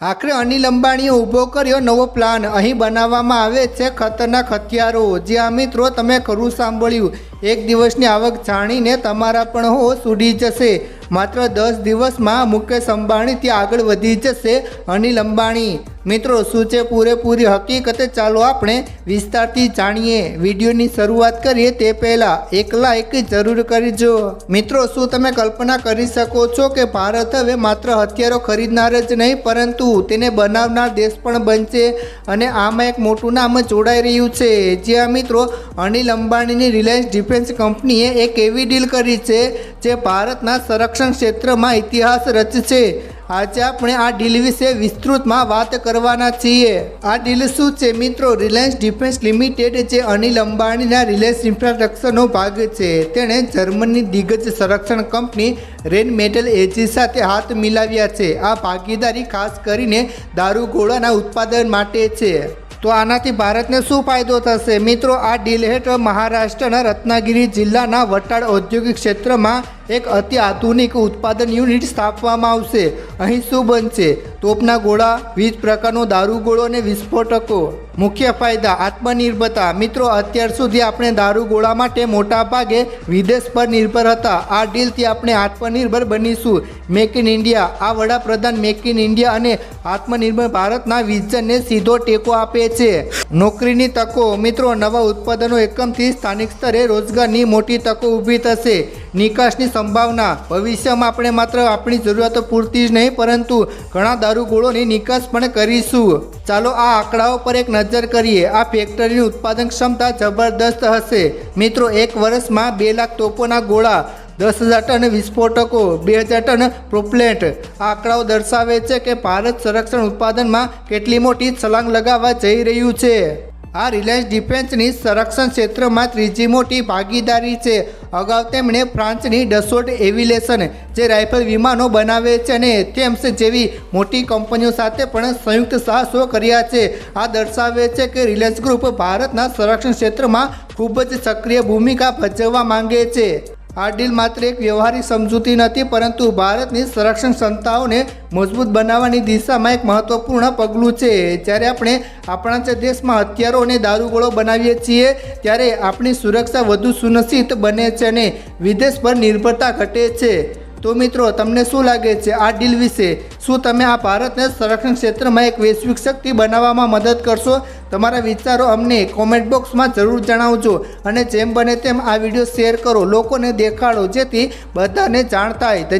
આખરે અનિલ અંબાણીએ ઊભો કર્યો નવો પ્લાન અહીં બનાવવામાં આવે છે ખતરનાક હથિયારો. જ્યાં મિત્રો તમે ખરું સાંભળ્યું. એક દિવસની આવક જાણીને તમારા પણ હોશ ઉડી જશે. માત્ર દસ દિવસમાં મુકેશ અંબાણી ત્યાં આગળ વધી જશે. અનિલ અંબાણી, મિત્રો, શું છે પૂરેપૂરી હકીકતે? ચાલો આપણે વિસ્તારથી જાણીએ. વિડીયોની શરૂઆત કરીએ તે પહેલાં એક લાઈક જરૂર કરજો. મિત્રો, શું તમે કલ્પના કરી શકો છો કે ભારત હવે માત્ર હથિયારો ખરીદનાર જ નહીં, પરંતુ તેને બનાવનાર દેશ પણ બનશે અને આમાં એક મોટું નામ જોડાઈ રહ્યું છે. જ્યાં, મિત્રો, અનિલ અંબાણીની રિલાયન્સ ડિફેન્સ કંપનીએ એક એવી ડીલ કરી છે જે ભારતના સંરક્ષણ ક્ષેત્રમાં ઇતિહાસ રચશે. આજે આપણે આ ડીલ વિશે વિસ્તૃતમાં વાત કરવાના છીએ. આ ડીલ શું છે મિત્રો? રિલાયન્સ ડિફેન્સ લિમિટેડ જે અનિલ અંબાણીના રિલાયન્સ ઇન્ફ્રાસ્ટ્રક્ચરનો ભાગ છે. તેણે જર્મનની દિગ્ગજ સંરક્ષણ કંપની રેન મેટલ એજી સાથે હાથ મિલાવ્યા છે. આ ભાગીદારી ખાસ કરીને દારૂગોળાના ઉત્પાદન માટે છે. તો આનાથી ભારતને શું ફાયદો થશે? મિત્રો, આ ડીલ હેઠળ મહારાષ્ટ્રના રત્નાગિરી જિલ્લાના વટાડ ઔદ્યોગિક ક્ષેત્રમાં એક અતિ આધુનિક ઉત્પાદન યુનિટ સ્થાપવામાં આવશે. અહીં શું બનશે? તોપના ગોળા, વીજ પ્રકારનો દારૂગોળો અને વિસ્ફોટકો. મુખ્ય ફાયદા, આત્મનિર્ભરતા. મિત્રો, અત્યાર સુધી આપણે દારૂગોળા માટે મોટા ભાગે વિદેશ પર નિર્ભર હતા. આ ડીલથી આપણે આત્મનિર્ભર બનીશું. Make in India. આ વડાપ્રધાન મેક ઇન ઇન્ડિયા અને આત્મનિર્ભર ભારતના વિઝનને સીધો ટેકો આપે છે. નોકરીની તકો. મિત્રો, નવા ઉત્પાદનો એકમથી સ્થાનિક સ્તરે રોજગારની મોટી તકો ઊભી થશે. નિકાસની સંભાવના. ભવિષ્યમાં આપણે માત્ર આપણી જરૂરિયાતો પૂરતી જ નહીં, પરંતુ ઘણા દારૂગોળોની નિકાસ પણ કરીશું. ચાલો આ આંકડાઓ પર એક નજર કરીએ. આ ફેક્ટરીની ઉત્પાદન ક્ષમતા જબરદસ્ત હશે. મિત્રો, એક વર્ષમાં બે લાખ તોપોના ગોળા, દસ હજાર ટન વિસ્ફોટકો, બે હજાર ટન પ્રોપ્લેન્ટ આ આંકડાઓ દર્શાવે છે કે ભારત સંરક્ષણ ઉત્પાદનમાં કેટલી મોટી છલાંગ લગાવવા જઈ રહ્યું છે. આ રિલાયન્સ ડિફેન્સની સંરક્ષણ ક્ષેત્રમાં ત્રીજી મોટી ભાગીદારી છે. અગાઉ તેમણે ફ્રાન્સની ડસોટ એવિલેશન જે રાઇફલ વિમાનો બનાવે છે અને થેમ્સ જેવી મોટી કંપનીઓ સાથે પણ સંયુક્ત સાહસો કર્યા છે. આ દર્શાવે છે કે રિલાયન્સ ગ્રુપ ભારતના સંરક્ષણ ક્ષેત્રમાં ખૂબ જ સક્રિય ભૂમિકા ભજવવા માંગે છે. આ ડીલ માત્ર એક વ્યવહારિક સમજૂતી નથી, પરંતુ ભારતની સંરક્ષણ ક્ષમતાઓને મજબૂત બનાવવાની દિશામાં એક મહત્વપૂર્ણ પગલું છે. જ્યારે આપણે આપણા જ દેશમાં હથિયારો અને દારૂગોળો બનાવીએ છીએ, ત્યારે આપણી સુરક્ષા વધુ સુનિશ્ચિત બને છે અને વિદેશ પર નિર્ભરતા ઘટે છે. તો મિત્રો, તમને શું લાગે છે આ ડીલ વિશે? શું તમે આ ભારતને સંરક્ષણ ક્ષેત્રમાં એક વૈશ્વિક શક્તિ બનાવવામાં મદદ કરશો? તમારા વિચારો અમને કોમેન્ટ બોક્સમાં જરૂર જણાવજો અને જેમ બને તેમ આ વીડિયો શેર કરો. લોકોને દેખાડો, જેથી બધાને જાણ થાય.